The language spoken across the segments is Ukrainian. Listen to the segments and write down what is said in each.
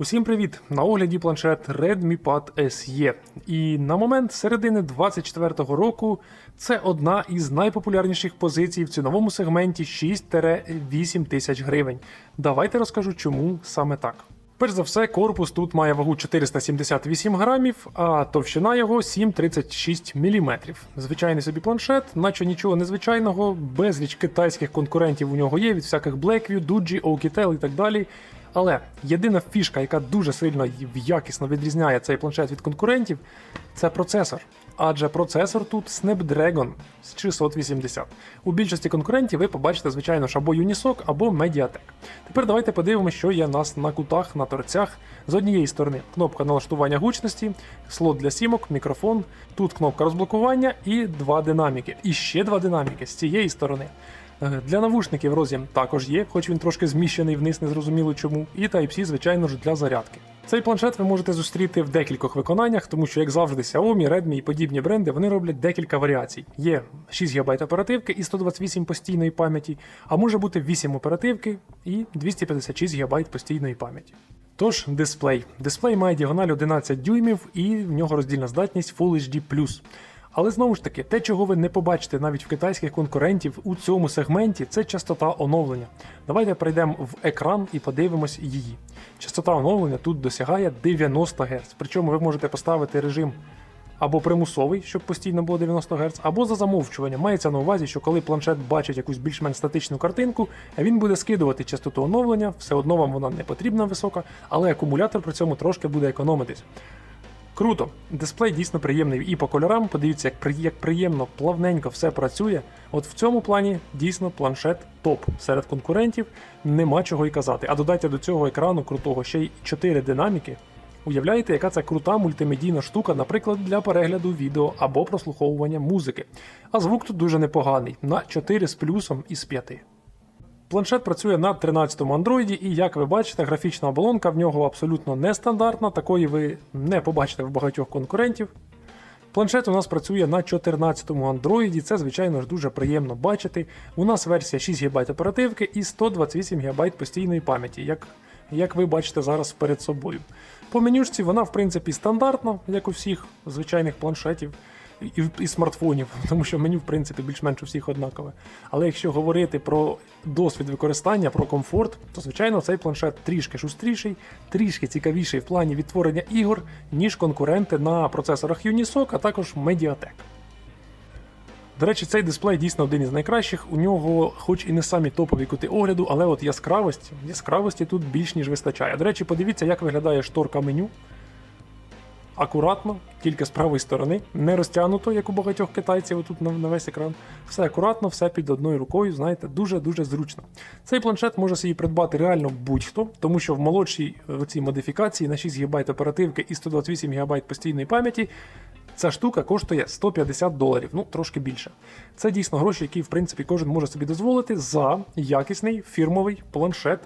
Усім привіт! На огляді планшет Redmi Pad SE. І на момент середини 2024 року це одна із найпопулярніших позицій в ціновому сегменті 6-8 тисяч гривень. Давайте розкажу, чому саме так. Перш за все, корпус тут має вагу 478 грамів, а товщина його 7,36 мм. Звичайний собі планшет, наче нічого незвичайного, безліч китайських конкурентів у нього є від всяких Blackview, Doogee, Oukitel і так далі. Але єдина фішка, яка дуже сильно і якісно відрізняє цей планшет від конкурентів, це процесор. Адже процесор тут Snapdragon з 680. У більшості конкурентів ви побачите, звичайно ж, або Unisoc, або Mediatek. Тепер давайте подивимося, що є нас на кутах, на торцях. З однієї сторони кнопка налаштування гучності, слот для сімок, мікрофон, тут кнопка розблокування і два динаміки. І ще два динаміки з цієї сторони. Е, Для навушників роз'єм також є, хоч він трошки зміщений вниз, незрозуміло чому. І Type-C, звичайно ж, для зарядки. Цей планшет ви можете зустріти в декількох виконаннях, тому що, як завжди, Xiaomi, Redmi і подібні бренди вони роблять декілька варіацій. Є 6 ГБ оперативки і 128 постійної пам'яті, а може бути 8 оперативки і 256 ГБ постійної пам'яті. Тож, дисплей. Дисплей має діагональ 11 дюймів і в нього роздільна здатність Full HD+. Але знову ж таки, те, чого ви не побачите навіть в китайських конкурентів у цьому сегменті, це частота оновлення. Давайте перейдемо в екран і подивимось її. Частота оновлення тут досягає 90 Гц. Причому ви можете поставити режим або примусовий, щоб постійно було 90 Гц, або за замовчування. Мається на увазі, що коли планшет бачить якусь більш-менш статичну картинку, він буде скидувати частоту оновлення, все одно вам вона не потрібна висока, але акумулятор при цьому трошки буде економитись. Круто, дисплей дійсно приємний і по кольорам. Подивіться, як, при- як приємно, плавненько все працює. От в цьому плані дійсно планшет топ. Серед конкурентів нема чого й казати. А додайте до цього екрану крутого ще й 4 динаміки. Уявляєте, яка це крута мультимедійна штука, наприклад, для перегляду відео або прослуховування музики. А звук тут дуже непоганий на 4 з плюсом із 5. Планшет працює на 13-му Android, і як ви бачите, графічна оболонка в нього абсолютно нестандартна, такої ви не побачите в багатьох конкурентів. Планшет у нас працює на 14-му Android, це, звичайно ж, дуже приємно бачити. У нас версія 6 ГБ оперативки і 128 ГБ постійної пам'яті, як, як ви бачите зараз перед собою. По менюшці вона, в принципі, стандартна, як у всіх звичайних планшетів і, і смартфонів, тому що меню, в принципі, більш-менш у всіх однакове. Але якщо говорити про досвід використання, про комфорт, то звичайно цей планшет трішки шустріший, трішки цікавіший в плані відтворення ігор, ніж конкуренти на процесорах Unisoc, а також Mediatek. До речі, цей дисплей дійсно один із найкращих. У нього, хоч і не самі топові кути огляду, але от яскравості, яскравості тут більш ніж вистачає. До речі, подивіться, як виглядає шторка меню. Акуратно, тільки з правої сторони, не розтягнуто, як у багатьох китайців тут на, на весь екран. Все акуратно, все під одною рукою, знаєте, дуже-дуже зручно. Цей планшет може собі придбати реально будь-хто, тому що в молодшій е, цій модифікації на 6 ГБ оперативки і 128 ГБ постійної пам'яті Ця штука коштує 150 доларів, ну трошки більше. Це дійсно гроші, які в принципі кожен може собі дозволити за якісний фірмовий планшет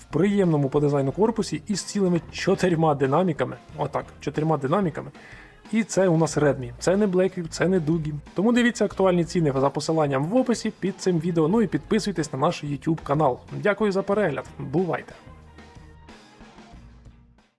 в приємному по дизайну корпусі із цілими чотирма динаміками. Отак, чотирма динаміками. І це у нас Redmi. Це не Blackview, це не Doogee. Тому дивіться актуальні ціни за посиланням в описі під цим відео. Ну і підписуйтесь на наш YouTube канал. Дякую за перегляд. Бувайте!